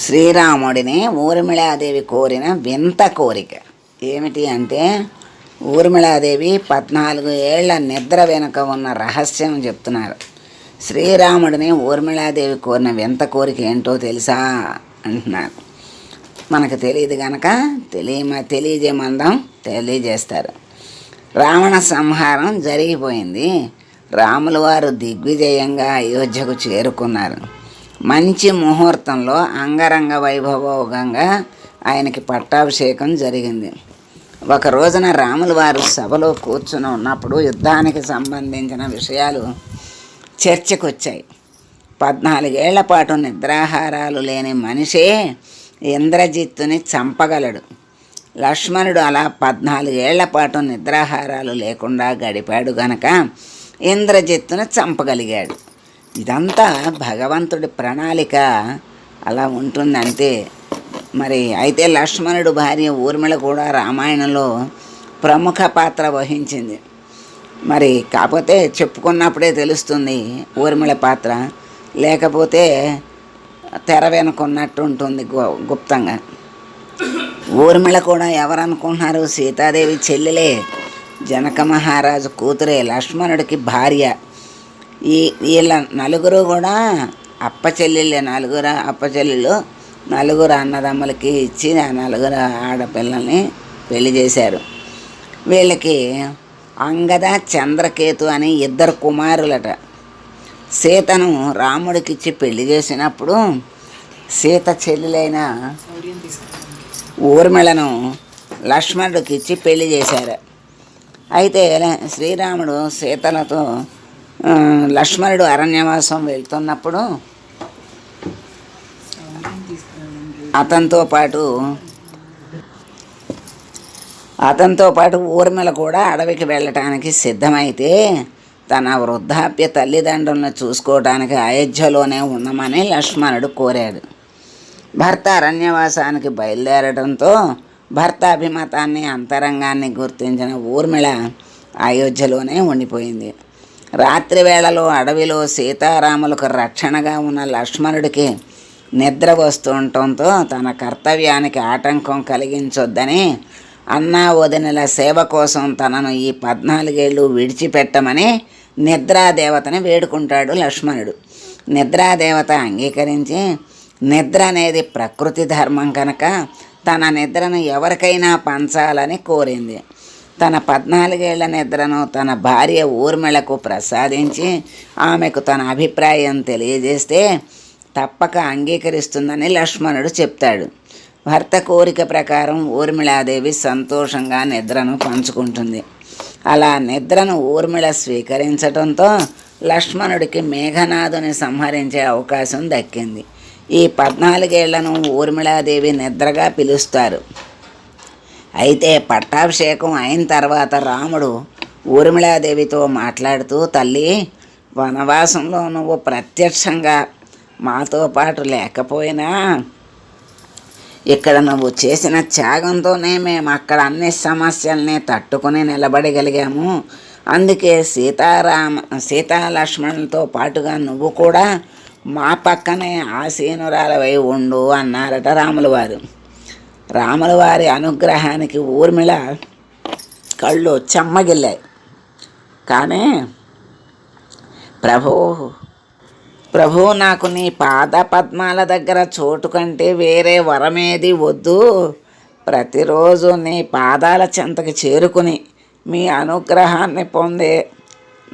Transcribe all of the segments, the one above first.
శ్రీరాముడిని ఊర్మిళాదేవి కోరిన వింత కోరిక. ఏమిటి అంటే ఊర్మిళాదేవి పద్నాలుగు ఏళ్ళ నిద్ర వెనుక ఉన్న రహస్యం చెప్తున్నారు. శ్రీరాముడిని ఊర్మిళాదేవి కోరిన వింత కోరిక ఏంటో తెలుసా? అంటున్నారు. మనకు తెలియదు కనుక తెలియ తెలియజేమందాం తెలియజేస్తారు. రావణ సంహారం జరిగిపోయింది. రాముల వారు దిగ్విజయంగా అయోధ్యకు చేరుకున్నారు. మంచి ముహూర్తంలో అంగరంగ వైభవోగంగా ఆయనకి పట్టాభిషేకం జరిగింది. ఒక రోజున రాముల వారు సభలో కూర్చుని ఉన్నప్పుడు యుద్ధానికి సంబంధించిన విషయాలు చర్చకు వచ్చాయి పద్నాలుగేళ్ళ పాటు నిద్రాహారాలు లేని మనిషే ఇంద్రజిత్తుని చంపగలడు. లక్ష్మణుడు అలా పద్నాలుగేళ్ళ పాటు నిద్రాహారాలు లేకుండా గడిపాడు గనక ఇంద్రజిత్తును చంపగలిగాడు. ఇదంతా భగవంతుడి ప్రణాళిక. అలా ఉంటుందంతే. మరి అయితే లక్ష్మణుడు భార్య ఊర్మిళ కూడా రామాయణంలో ప్రముఖ పాత్ర వహించింది. మరి కాకపోతే చెప్పుకున్నప్పుడే తెలుస్తుంది ఊర్మిళ పాత్ర. లేకపోతే తెర వెనుకున్నట్టు ఉంటుంది గు- గుప్తంగా. ఊర్మిళ కూడా ఎవరనుకుంటున్నారు? సీతాదేవి చెల్లెలే. జనక మహారాజు కూతురే లక్ష్మణుడికి భార్య. ఈ వీళ్ళ నలుగురు కూడా అప్ప నలుగురు అప్ప నలుగురు అన్నదమ్ములకి ఇచ్చి ఆ నలుగురు ఆడపిల్లల్ని పెళ్ళి చేశారు. వీళ్ళకి అంగద చంద్రకేతు అని ఇద్దరు కుమారులట. సీతను రాముడికిచ్చి పెళ్ళి చేసినప్పుడు సీత చెల్లెలైన ఊర్మిళను లక్ష్మణుడికి ఇచ్చి పెళ్ళి చేశారు. అయితే శ్రీరాముడు సీతలతో లక్ష్మణుడు అరణ్యవాసం వెళ్తున్నప్పుడు అతనితో పాటు అతనితో పాటు ఊర్మిళ కూడా అడవికి వెళ్ళటానికి సిద్ధమైతే తన వృద్ధాప్య తల్లిదండ్రులను చూసుకోవటానికి అయోధ్యలోనే ఉండమని లక్ష్మణుడు కోరాడు. భర్త అరణ్యవాసానికి బయలుదేరడంతో భర్త అభిమతాన్ని అంతరంగాన్ని గుర్తించిన ఊర్మిళ అయోధ్యలోనే ఉండిపోయింది. రాత్రి వేళలో అడవిలో సీతారాములకు రక్షణగా ఉన్న లక్ష్మణుడికి నిద్ర వస్తుండటంతో తన కర్తవ్యానికి ఆటంకం కలిగించొద్దని అన్నా వదినల సేవ కోసం తనను ఈ పద్నాలుగేళ్ళు విడిచిపెట్టమని నిద్రాదేవతని వేడుకుంటాడు లక్ష్మణుడు. నిద్రాదేవత అంగీకరించి నిద్ర అనేది ప్రకృతి ధర్మం కనుక తన నిద్రను ఎవరికైనా పంచాలని కోరింది. తన పద్నాలుగేళ్ళ నిద్రను తన భార్య ఊర్మిళకు ప్రసాదించి ఆమెకు తన అభిప్రాయం తెలియజేస్తే తప్పక అంగీకరిస్తుందని లక్ష్మణుడు చెప్తాడు. భర్త కోరిక ప్రకారం ఊర్మిళాదేవి సంతోషంగా నిద్రను పంచుకుంటుంది. అలా నిద్రను ఊర్మిళ స్వీకరించడంతో లక్ష్మణుడికి మేఘనాథుని సంహరించే అవకాశం దక్కింది. ఈ పద్నాలుగేళ్ళను ఊర్మిళాదేవి నిద్రగా పిలుస్తారు. అయితే పట్టాభిషేకం అయిన తర్వాత రాముడు ఊర్మిళాదేవితో మాట్లాడుతూ తల్లి వనవాసంలో నువ్వు ప్రత్యక్షంగా మాతో పాటు లేకపోయినా ఇక్కడ నువ్వు చేసిన త్యాగంతోనే మేము అక్కడ అన్ని సమస్యల్ని తట్టుకుని నిలబడగలిగాము. అందుకే సీతారామ సీతాలక్ష్మణులతో పాటుగా నువ్వు కూడా మా పక్కనే ఆసీనురాలవై ఉండు అన్నారట రాములవారు. వారు రాముల వారి అనుగ్రహానికి ఊర్మిళ కళ్ళు చెమ్మగిల్లాయి. కానీ ప్రభు ప్రభు నాకు నీ పాద పద్మాల దగ్గర చోటు కంటే వేరే వరమేది వద్దు. ప్రతిరోజు నీ పాదాల చెంతకి చేరుకుని మీ అనుగ్రహాన్ని పొందే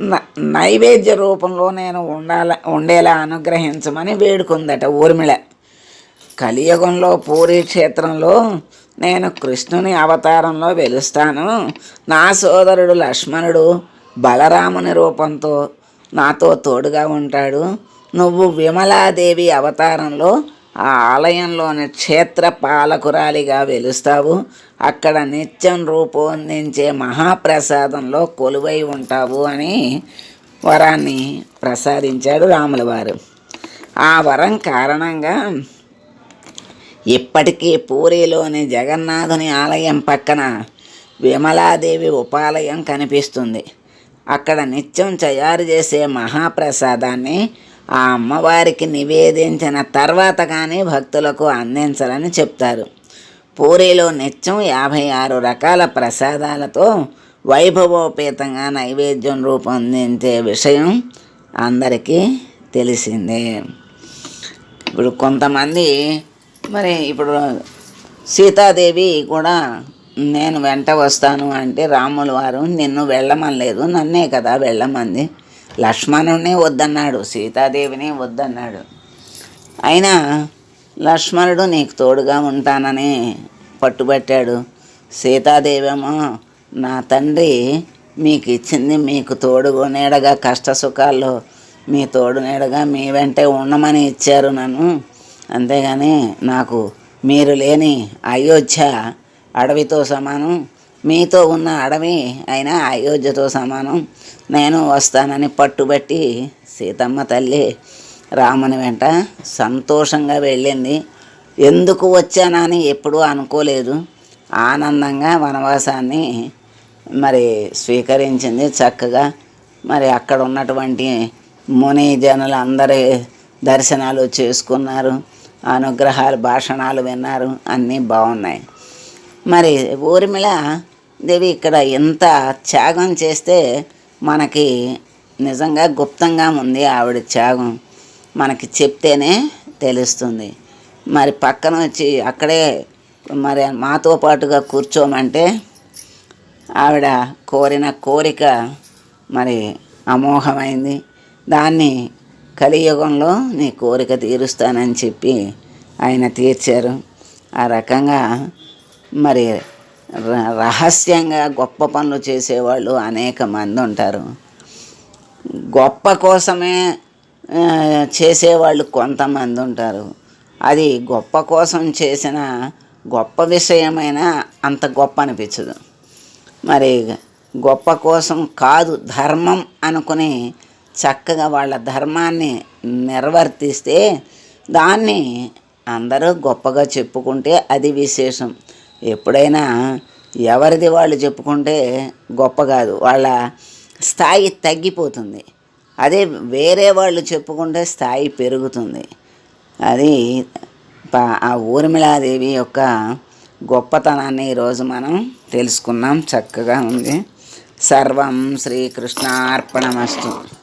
న- నైవేద్య రూపంలో నేను ఉండాల ఉండేలా అనుగ్రహించమని వేడుకుందట ఊర్మిళ. కలియుగంలో పూరి క్షేత్రంలో నేను కృష్ణుని అవతారంలో వెలుస్తాను. నా సోదరుడు లక్ష్మణుడు బలరాముని రూపంతో నాతో తోడుగా ఉంటాడు. నువ్వు విమలాదేవి అవతారంలో ఆ ఆలయంలోని క్షేత్ర పాలకురాలిగా వెలుస్తావు. అక్కడ నిత్యం రూపొందించే మహాప్రసాదంలో కొలువై ఉంటావు అని వరాన్ని ప్రసాదించాడు రాములవారు. ఆ వరం కారణంగా ఇప్పటికీ పూరిలోని జగన్నాథుని ఆలయం పక్కన విమలాదేవి ఉపాలయం కనిపిస్తుంది. అక్కడ నిత్యం తయారు చేసే మహాప్రసాదాన్ని ఆ అమ్మవారికి నివేదించిన తర్వాత కానీ భక్తులకు అందించాలని చెప్తారు. పూరిలో నిత్యం యాభై ఆరు రకాల ప్రసాదాలతో వైభవోపేతంగా నైవేద్యం రూపొందించే విషయం అందరికీ తెలిసిందే. ఇప్పుడు కొంతమంది మరి ఇప్పుడు సీతాదేవి కూడా నేను వెంట వస్తాను అంటే రాముల వారు నిన్ను వెళ్ళమనలేదు. నన్నే కదా వెళ్ళమంది. లక్ష్మణుడిని వద్దన్నాడు సీతాదేవిని వద్దన్నాడు. అయినా లక్ష్మణుడు నీకు తోడుగా ఉంటానని పట్టుబట్టాడు. సీతాదేవేమో నా తండ్రి మీకు ఇచ్చింది మీకు తోడుగా నీడగా కష్ట సుఖాల్లో మీ తోడు నీడగా మీ వెంటే ఉండమని ఇచ్చారు నన్ను. అంతేగాని నాకు మీరు లేని అయోధ్య అడవితో సమానం మీతో ఉన్న అడవి అయినా అయోధ్యతో సమానం. నేను వస్తానని పట్టుబట్టి సీతమ్మ తల్లి రాముని వెంట సంతోషంగా వెళ్ళింది. ఎందుకు వచ్చానని ఎప్పుడూ అనుకోలేదు. ఆనందంగా వనవాసాన్ని మరి స్వీకరించింది చక్కగా. మరి అక్కడ ఉన్నటువంటి ముని జనులందరి దర్శనాలు చేసుకున్నారు. అనుగ్రహాలు భాషణాలు విన్నారు. అన్నీ బాగున్నాయి. మరి ఊర్మిళ దేవి ఇక్కడ ఇంత త్యాగం చేస్తే మనకి నిజంగా గుప్తంగా ఉంది ఆవిడ త్యాగం. మనకి చెప్తేనే తెలుస్తుంది. మరి పక్కన వచ్చి అక్కడే మరి మాతో పాటుగా కూర్చోమంటే ఆవిడ కోరిన కోరిక మరి అమోఘమైంది. దాన్ని కలియుగంలో నీ కోరిక తీరుస్తానని చెప్పి ఆయన తీర్చారు. ఆ రకంగా మరి ర- రహస్యంగా గొప్ప పనులు చేసేవాళ్ళు అనేక మంది ఉంటారు. గొప్ప కోసమే చేసేవాళ్ళు కొంతమంది ఉంటారు. అది గొప్ప కోసం చేసిన గొప్ప విషయమైనా అంత గొప్ప అనిపించదు. మరి గొప్ప కోసం కాదు ధర్మం అనుకుని చక్కగా వాళ్ళ ధర్మాన్ని నిర్వర్తిస్తే దాన్ని అందరూ గొప్పగా చెప్పుకుంటే అది విశేషం. ఎప్పుడైనా ఎవరిది వాళ్ళు చెప్పుకుంటే గొప్ప కాదు వాళ్ళ స్థాయి తగ్గిపోతుంది. అదే వేరే వాళ్ళు చెప్పుకుంటే స్థాయి పెరుగుతుంది. అది ఆ ఊర్మిళాదేవి యొక్క గొప్పతనాన్ని ఈరోజు మనం తెలుసుకున్నాం. చక్కగా ఉంది. సర్వం శ్రీకృష్ణార్పణమస్తు.